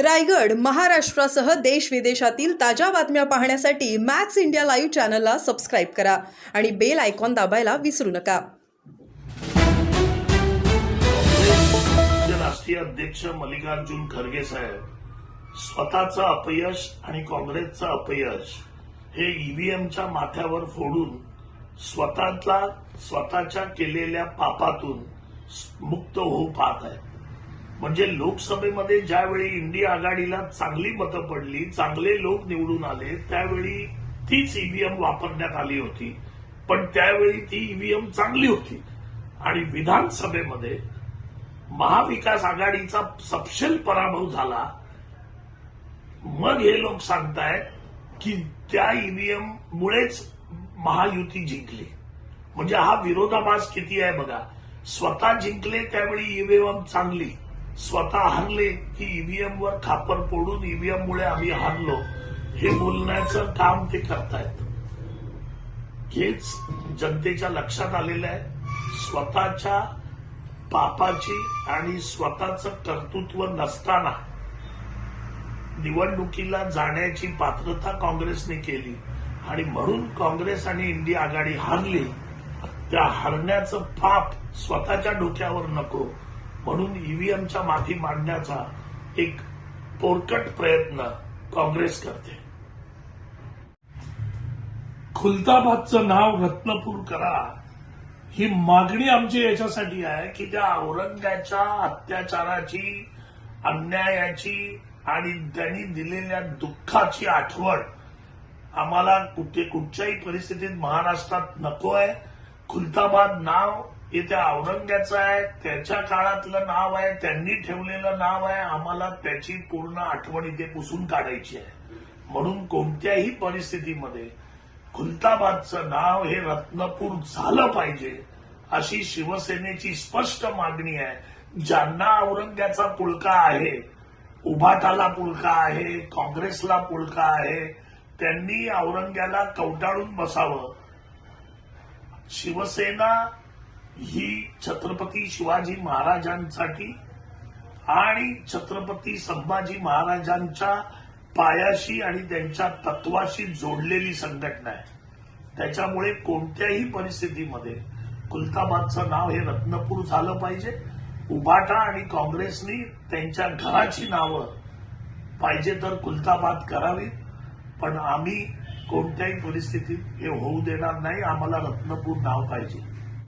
रायगड महाराष्ट्रासह देश विदेशातील ताज्या बातम्या पाहण्यासाठी मॅक्स इंडिया लाईव्ह चॅनलला सबस्क्राईब करा आणि बेल आयकॉन दाबायला विसरू नका. राष्ट्रीय अध्यक्ष मल्लिकार्जुन खरगे साहेब स्वतःचं अपयश आणि काँग्रेसचं अपयश हे ईव्हीएमच्या माथ्यावर फोडून स्वतःला स्वतःच्या केलेल्या पापातून मुक्त होऊ पाहत आहेत. म्हणजे लोकसभेमध्ये ज्यावेळी इंडिया आघाडीला चांगली मतं पडली चांगले लोक निवडून आले त्यावेळी तीच ईव्हीएम वापरण्यात आली होती. पण त्यावेळी ती ईव्हीएम चांगली होती. आणि विधानसभेमध्ये महाविकास आघाडीचा सपशेल पराभव झाला. मग हे लोक सांगतायत की त्या ईव्हीएम मुळेच महायुती जिंकली. म्हणजे हा विरोधाभास किती आहे बघा. स्वतः जिंकले त्यावेळी ईव्हीएम चांगली. स्वतः हरले की ईव्हीएम वर खापर फोडून ईव्हीएम मुळे आम्ही हरलो हे बोलण्याचं काम ते करतायत. हेच जनतेच्या लक्षात आलेलं आहे. स्वतःच्या पापाची आणि स्वतःचं कर्तृत्व नसताना निवडणुकीला जाण्याची पात्रता काँग्रेसने केली. आणि म्हणून काँग्रेस आणि इंडिया आघाडी हरली त्या हरण्याचं पाप स्वतःच्या डोक्यावर नको. म्हणून ईव्हीएमच्या माथी मांडण्याचा एक पोरकट प्रयत्न काँग्रेस करते. खुलताबादचं नाव रत्नपूर करा. ही मागणी आमची याच्यासाठी आहे की त्या औरंगाच्या अत्याचाराची अन्यायाची आणि त्यांनी दिलेल्या दुःखाची आठवण आम्हाला कुठे कुठच्याही परिस्थितीत महाराष्ट्रात नको आहे खुलताबाद नाव हे त्या औरंग्याचं आहे त्याच्या काळातलं नाव आहे त्यांनी ठेवलेलं नाव आहे आम्हाला त्याची पूर्ण आठवण इथे पुसून काढायची आहे. म्हणून कोणत्याही परिस्थितीमध्ये खुलताबादचं नाव हे रत्नपूर झालं पाहिजे अशी शिवसेनेची स्पष्ट मागणी आहे. ज्यांना औरंग्याचा पुळका आहे उभाटाला पुळका आहे काँग्रेसला पुळका आहे त्यांनी औरंग्याला कवटाळून बसावं. शिवसेना ही छत्रपती शिवाजी महाराजांसाठी आणि छत्रपती संभाजी महाराजांच्या पायाशी आणि त्यांच्या तत्वाशी जोडलेली संघटना आहे. त्याच्यामुळे कोणत्याही परिस्थितीमध्ये कुलताबादचं नाव हे रत्नपूर झालं पाहिजे. उबाटा आणि काँग्रेसनी त्यांच्या घराची नावं पाहिजे तर कुलताबाद करावी पण आम्ही कोणत्याही परिस्थितीत हे होऊ देणार नाही. आम्हाला रत्नपूर नाव पाहिजे.